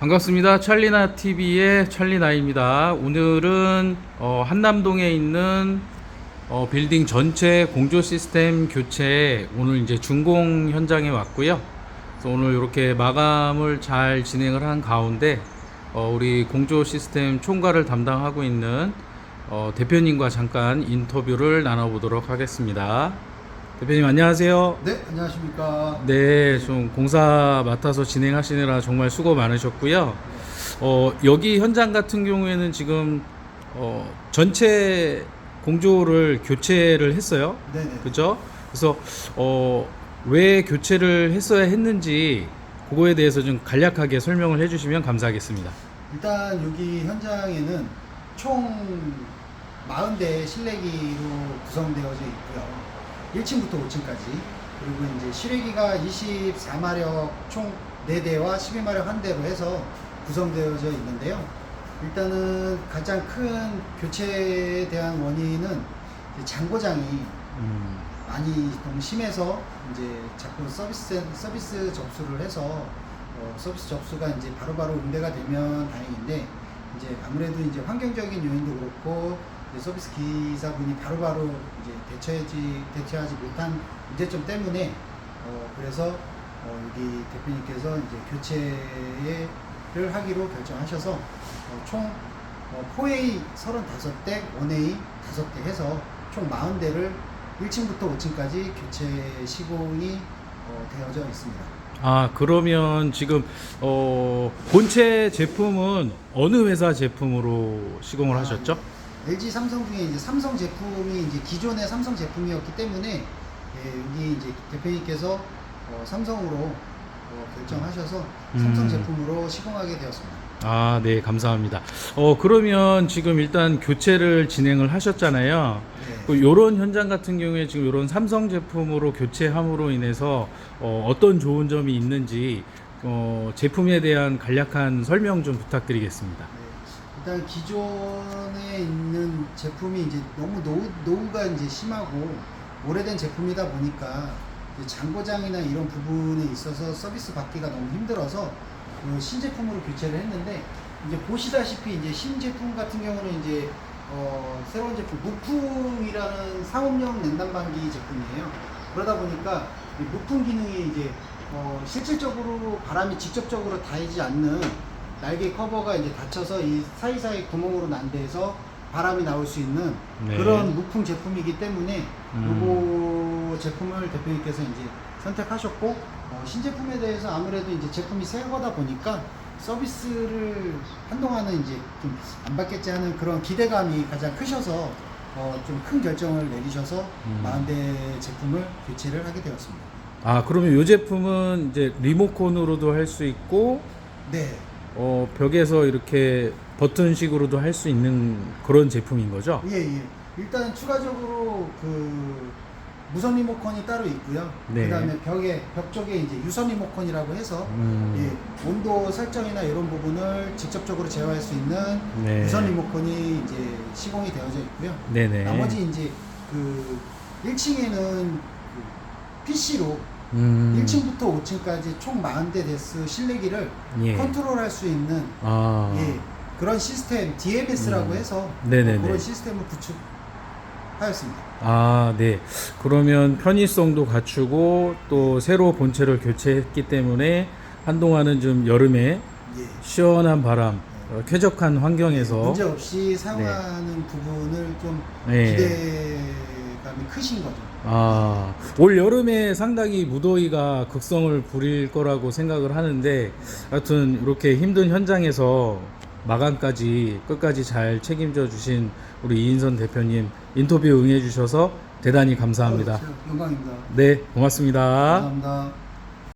반갑습니다. 찰리나 TV의 찰리나입니다. 오늘은 어, 한남동에 있는 어, 빌딩 전체 공조 시스템 교체 오늘 이제 준공 현장에 왔고요. 그래서 오늘 이렇게 마감을 잘 진행을 한 가운데 어, 우리 공조 시스템 총괄을 담당하고 있는 어, 대표님과 잠깐 인터뷰를 나눠보도록 하겠습니다. 대표님 안녕하세요. 네, 안녕하십니까. 네, 좀 공사 맡아서 진행하시느라 정말 수고 많으셨고요. 어, 여기 현장 같은 경우에는 지금 어, 전체 공조를 교체를 했어요. 네네. 그죠? 그래서 어, 왜 교체를 했어야 했는지 그거에 대해서 좀 간략하게 설명을 해주시면 감사하겠습니다. 일단 여기 현장에는 총 40대 실내기로 구성되어져 있고요. 1층부터 5층까지. 그리고 이제 실외기가 24마력 총 4대와 12마력 한 대로 해서 구성되어져 있는데요. 일단은 가장 큰 교체에 대한 원인은 장고장이 음, 많이 너무 심해서 이제 자꾸 서비스 서비스 접수를 해서 어, 서비스 접수가 이제 바로바로 응대가 되면 다행인데 이제 아무래도 이제 환경적인 요인도 그렇고 서비스 기사분이 바로바로 이제 대처하지 대처하지 못한 문제점 때문에 어, 그래서 어, 여기 대표님께서 이제 교체를 하기로 결정하셔서 어, 총 어, 4A 35대, 1A 5대 해서 총 40대를 1층부터 5층까지 교체 시공이 어, 되어져 있습니다. 아 그러면 지금 어, 본체 제품은 어느 회사 제품으로 시공을 하셨죠? LG 삼성 중에 이제 삼성 제품이 이제 기존의 삼성 제품이었기 때문에 예, 여기 이제 대표님께서 어, 삼성으로 어, 결정하셔서 삼성 음. 제품으로 시공하게 되었습니다. 아, 네, 감사합니다. 어, 그러면 지금 일단 교체를 진행을 하셨잖아요. 네. 그 요런 현장 같은 경우에 지금 요런 삼성 제품으로 교체함으로 인해서 어, 어떤 좋은 점이 있는지 어, 제품에 대한 간략한 설명 좀 부탁드리겠습니다. 네, 일단 기존에 있는 제품이 이제 너무 노후, 노후가 이제 심하고 오래된 제품이다 보니까 장고장이나 이런 부분에 있어서 서비스 받기가 너무 힘들어서 그 신제품으로 교체를 했는데 이제 보시다시피 이제 신제품 같은 경우는 이제 어, 새로운 제품 무풍이라는 상업용 냉난방기 제품이에요. 그러다 보니까 이 무풍 기능이 이제 어, 실질적으로 바람이 직접적으로 닿지 않는 날개 커버가 이제 닫혀서 이 사이사이 구멍으로 난 데에서 바람이 나올 수 있는 네. 그런 무풍 제품이기 때문에 음. 요거 제품을 대표님께서 이제 선택하셨고 어, 신제품에 대해서 아무래도 이제 제품이 새 거다 보니까 서비스를 한동안은 이제 좀 안 받겠지 하는 그런 기대감이 가장 크셔서 어, 좀 큰 결정을 내리셔서 음. 40대 제품을 교체를 하게 되었습니다. 아, 그러면 요 제품은 이제 리모컨으로도 할 수 있고 네. 어, 벽에서 이렇게 버튼식으로도 할 수 있는 그런 제품인 거죠? 예, 예. 일단 추가적으로 그 무선 리모컨이 따로 있고요. 네. 그다음에 벽에 벽 쪽에 이제 유선 리모컨이라고 해서 음. 예, 온도 설정이나 이런 부분을 직접적으로 제어할 수 있는 네. 유선 리모컨이 이제 시공이 되어져 있고요. 네네. 나머지 이제 그 1층에는 그 PC로 음. 1층부터 5층까지 총 40대 데스 실내기를 예. 컨트롤할 수 있는 아. 예, 그런 시스템 DMS라고 음. 해서 네네네. 어, 그런 시스템을 구축하였습니다. 아, 네. 그러면 편의성도 갖추고 또 새로 본체를 교체했기 때문에 한동안은 좀 여름에 예. 시원한 바람, 어, 쾌적한 환경에서 문제 없이 사용하는 부분을 좀 네. 기대감이 크신 거죠. 아, 올 여름에 상당히 무더위가 극성을 부릴 거라고 생각을 하는데 하여튼 이렇게 힘든 현장에서 마감까지 끝까지 잘 책임져 주신 우리 이인선 대표님 인터뷰 응해 주셔서 대단히 감사합니다. 어, 영광입니다. 네, 고맙습니다. 감사합니다.